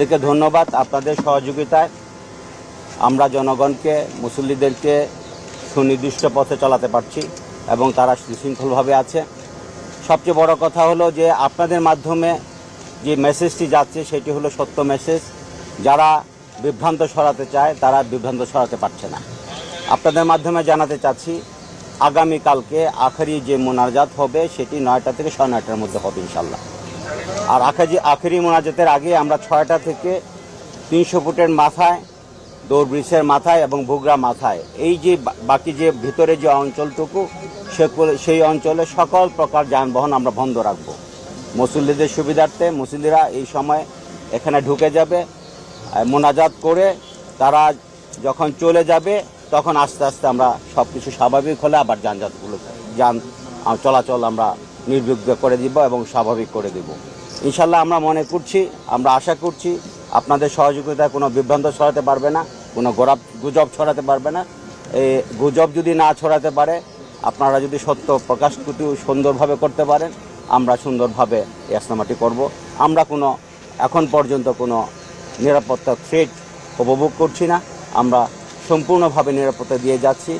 আপনাদেরকে ধন্যবাদ আপনাদের সহযোগিতায়। আমরা জনগণকে, মুসল্লিদেরকে সুনির্দিষ্ট পথে চালাতে পারছি এবং তারা সুশৃঙ্খলভাবে আছে। সবচেয়ে বড় কথা হলো যে আপনাদের মাধ্যমে যে মেসেজটি যাচ্ছে, সেটি হলো সত্য মেসেজ। যারা বিভ্রান্ত সরাতে চায়, তারা বিভ্রান্ত সরাতে পারছে না। আপনাদের মাধ্যমে জানাতে চাচ্ছি, আগামীকালকে আখেরি যে মোনাজাত হবে, সেটি নয়টা থেকে সাড়ে নয়টার মধ্যে হবে ইনশাল্লাহ আর আখেরি আখেরি মোনাজাতের আগে আমরা ছয়টা থেকে তিনশো ফুটের মাথায়, দৌড় ব্রিজের মাথায় এবং ভুগরা মাথায়। এই যে বাকি যে ভিতরে যে অঞ্চলটুকু সেই অঞ্চলে সকল প্রকার যানবাহন আমরা বন্ধ রাখব। মুসল্লিদের সুবিধার্থে মুসল্লিরা এই সময় এখানে ঢুকে যাবে মোনাজাত করে তারা যখন চলে যাবে, তখন আস্তে আস্তে আমরা সব কিছু স্বাভাবিক হলে আবার যানজাতগুলো যান, চলাচল আমরা নির্বিঘ্ন করে দিব এবং স্বাভাবিক করে দিব। ইনশাল্লাহ আমরা মনে করছি, আমরা আশা করছি আপনাদের সহযোগিতায় কোনো বিভ্রান্ত ছড়াতে পারবে না, কোনো গোরাপ গুজব ছড়াতে পারবে না। এই গুজব যদি না ছড়াতে পারে, আপনারা যদি সত্য প্রকাশ কুটি সুন্দরভাবে করতে পারেন, আমরা সুন্দরভাবে এই ইসলামাটি করব। আমরা কোনো, এখন পর্যন্ত কোনো নিরাপত্তা থ্রেট উপভোগ করছি না। আমরা সম্পূর্ণভাবে নিরাপত্তা দিয়ে যাচ্ছি।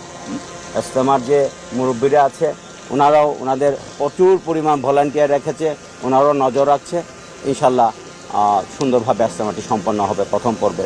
ইসলামার যে মুরব্বীরা আছে ওনারাও ওনাদের প্রচুর পরিমাণ ভলান্টিয়ার রেখেছে, ওনারাও নজর রাখছে। ইনশাল্লাহ সুন্দরভাবে ইসলামাটি সম্পন্ন হবে প্রথম পর্বে।